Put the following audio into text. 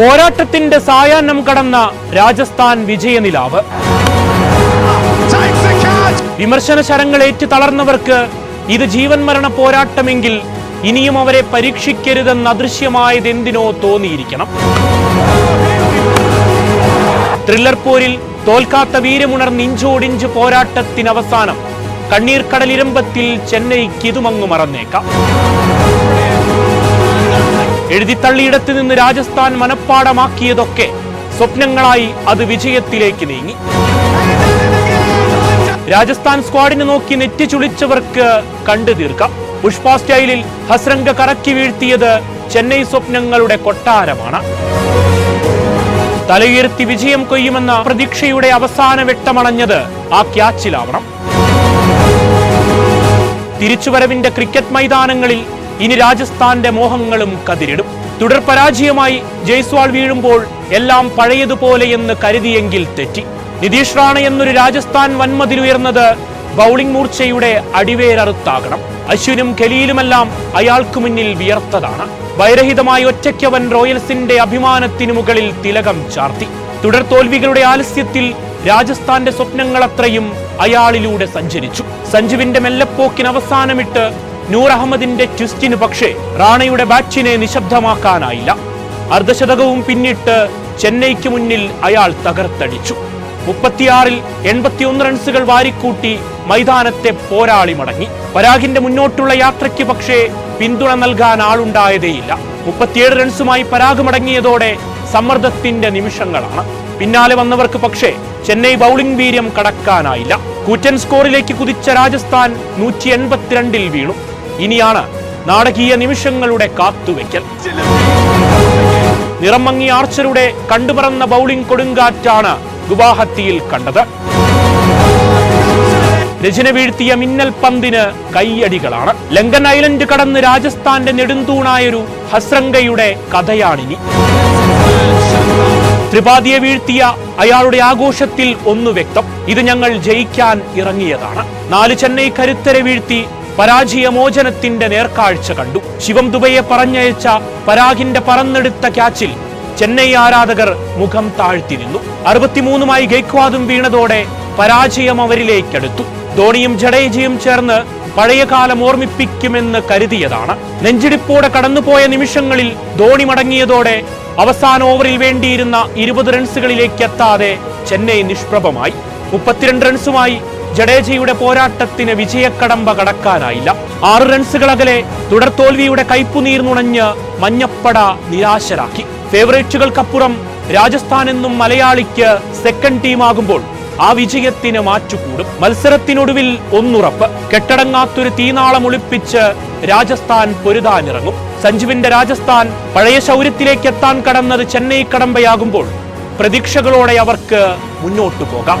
പോരാട്ടത്തിന്റെ സായാഹ്നം കടന്ന രാജസ്ഥാൻ വിജയനിലാവ്. വിമർശന ശരങ്ങളേറ്റ് തളർന്നവർക്ക് ഇത് ജീവൻ മരണ പോരാട്ടമെങ്കിൽ ഇനിയും അവരെ പരീക്ഷിക്കരുതെന്ന് അദൃശ്യമായതെന്തിനോ തോന്നിയിരിക്കണം ത്രില്ലർ പോരിൽ തോൽക്കാത്ത വീരമുണർന്ന് ഇഞ്ചോടിഞ്ച് പോരാട്ടത്തിന് അവസാനം കണ്ണീർ കടലിരമ്പത്തിൽ ചെന്നൈക്ക് ഇതുമങ്ങു മറന്നേക്കാം എഴുതിത്തള്ളിയിടത്ത് നിന്ന് രാജസ്ഥാൻ മനഃപ്പാടമാക്കിയതൊക്കെ സ്വപ്നങ്ങളായി അത് വിജയത്തിലേക്ക് നീങ്ങി. രാജസ്ഥാൻ സ്ക്വാഡിനെ നോക്കി നെറ്റി ചുളിച്ചവർക്ക് കണ്ടു തീർക്കാം. പുഷ്പ സ്റ്റൈലിൽ ഹസ്രംഗ കറക്കി വീഴ്ത്തിയത് ചെന്നൈ സ്വപ്നങ്ങളുടെ കൊട്ടാരമാണ്. തലയുയർത്തി വിജയം കൊയ്യുമെന്ന പ്രതീക്ഷയുടെ അവസാന വെട്ടമണഞ്ഞത് ആ ക്യാച്ചിലാവണം. തിരിച്ചുവരവിന്റെ ക്രിക്കറ്റ് മൈതാനങ്ങളിൽ ഇനി രാജസ്ഥാന്റെ മോഹങ്ങളും കതിരിടും. തുടർ പരാജയമായി ജയ്സ്വാൾ വീഴുമ്പോൾ എല്ലാം പഴയതുപോലെയെന്ന് കരുതിയെങ്കിൽ തെറ്റി. നിതീഷ് റാണ എന്നൊരു രാജസ്ഥാൻ വൻമതിലുയർന്നത് ബൗളിംഗ് മൂർച്ചയുടെ അടിവേരറുത്താകണം. അശ്വിനും ഖലീലുമെല്ലാം അയാൾക്ക് മുന്നിൽ വിയർത്തതാണ്. ഭയരഹിതമായി ഒറ്റയ്ക്കവൻ റോയൽസിന്റെ അഭിമാനത്തിനു മുകളിൽ തിലകം ചാർത്തി. തുടർ തോൽവികളുടെ ആലസ്യത്തിൽ രാജസ്ഥാന്റെ സ്വപ്നങ്ങളത്രയും അയാളിലൂടെ സഞ്ചരിച്ചു. സഞ്ജുവിന്റെ മെല്ലപ്പോക്കിന് അവസാനമിട്ട് നൂർ അഹമ്മദിന്റെ ട്വിസ്റ്റിന് പക്ഷേ റാണയുടെ ബാറ്റിനെ നിശബ്ദമാക്കാനായില്ല. അർദ്ധശതകവും പിന്നിട്ട് ചെന്നൈക്ക് മുന്നിൽ അയാൾ തകർത്തടിച്ചു. മുപ്പത്തിയാറിൽ എൺപത്തിയൊന്ന് റൺസുകൾ വാരിക്കൂട്ടി മൈതാനത്തെ പോരാളി മടങ്ങി. പരാഗിന്റെ മുന്നോട്ടുള്ള യാത്രയ്ക്ക് പക്ഷേ പിന്തുണ നൽകാൻ ആളുണ്ടായതേയില്ല. മുപ്പത്തിയേഴ് റൺസുമായി പരാഗ് മടങ്ങിയതോടെ സമ്മർദ്ദത്തിന്റെ നിമിഷങ്ങളാണ്. പിന്നാലെ വന്നവർക്ക് പക്ഷേ ചെന്നൈ ബൗളിംഗ് വീര്യം കടക്കാനായില്ല. കൂറ്റൻ സ്കോറിലേക്ക് കുതിച്ച രാജസ്ഥാൻ നൂറ്റി എൺപത്തിരണ്ടിൽ വീണു. ഇനിയാണ് നാടകീയ നിമിഷങ്ങളുടെ കാത്തുവെക്കൽ നിറം മങ്ങിയ ആർച്ചറുടെ കണ്ടുപറന്ന ബൗളിംഗ് കൊടുങ്കാറ്റാണ് ഗുവാഹത്തിയിൽ കണ്ടത്. രചന വീഴ്ത്തിയ മിന്നൽ പന്തിന് കൈയടികളാണ്. ലങ്കൻ ഐലൻഡ് കടന്ന് രാജസ്ഥാന്റെ നെടുന്തൂണായൊരു ഹസ്രംഗയുടെ കഥയാണിനി. ത്രിപാദിയെ വീഴ്ത്തിയ അയാളുടെ ആഘോഷത്തിൽ ഒന്ന് വ്യക്തം. ഇത് ഞങ്ങൾ ജയിക്കാൻ ഇറങ്ങിയതാണ്. നാല് ചെന്നൈ കരുത്തരെ വീഴ്ത്തി പരാജയമോചനത്തിന്റെ നേർക്കാഴ്ച കണ്ടു. ശിവം ദുബൈയെ പറഞ്ഞയച്ച പരാഗിന്റെ പറന്നെടുത്ത ക്യാച്ചിൽ ചെന്നൈ ആരാധകർ മുഖം താഴ്ത്തിരുന്നു അറുപത്തിമൂന്നുമായി ഗൈക്വാദും വീണതോടെ പരാജയം അവരിലേക്കെടുത്തു. ധോണിയും ജഡേജയും ചേർന്ന് പഴയകാലം ഓർമ്മിപ്പിക്കുമെന്ന് കരുതിയതാണ്. നെഞ്ചിടിപ്പോടെ കടന്നുപോയ നിമിഷങ്ങളിൽ ധോണി മടങ്ങിയതോടെ അവസാന ഓവറിൽ വേണ്ടിയിരുന്ന ഇരുപത് റൺസുകളിലേക്ക് എത്താതെ ചെന്നൈ നിഷ്പ്രഭമായി. മുപ്പത്തിരണ്ട് റൺസുമായി ജഡേജയുടെ പോരാട്ടത്തിന് വിജയക്കടമ്പ കടക്കാനായില്ല. ആറ് റൺസുകൾ അകലെ തുടർ തോൽവിയുടെ കൈപ്പുനീർ നുണഞ്ഞ് മഞ്ഞപ്പട നിരാശരാക്കി. ഫേവറേറ്റുകൾക്കപ്പുറം രാജസ്ഥാൻ എന്നും മലയാളിക്ക് സെക്കൻഡ് ടീമാകുമ്പോൾ ആ വിജയത്തിന് മാറ്റുകൂടും. മത്സരത്തിനൊടുവിൽ ഒന്നുറപ്പ്. കെട്ടടങ്ങാത്തൊരു തീനാളം ഒളിപ്പിച്ച് രാജസ്ഥാൻ പൊരുതാനിറങ്ങും. സഞ്ജുവിന്റെ രാജസ്ഥാൻ പഴയ ശൗര്യത്തിലേക്ക് എത്താൻ കടന്നത് ചെന്നൈ കടമ്പയാകുമ്പോൾ പ്രതീക്ഷകളോടെ അവർക്ക് മുന്നോട്ടു പോകാം.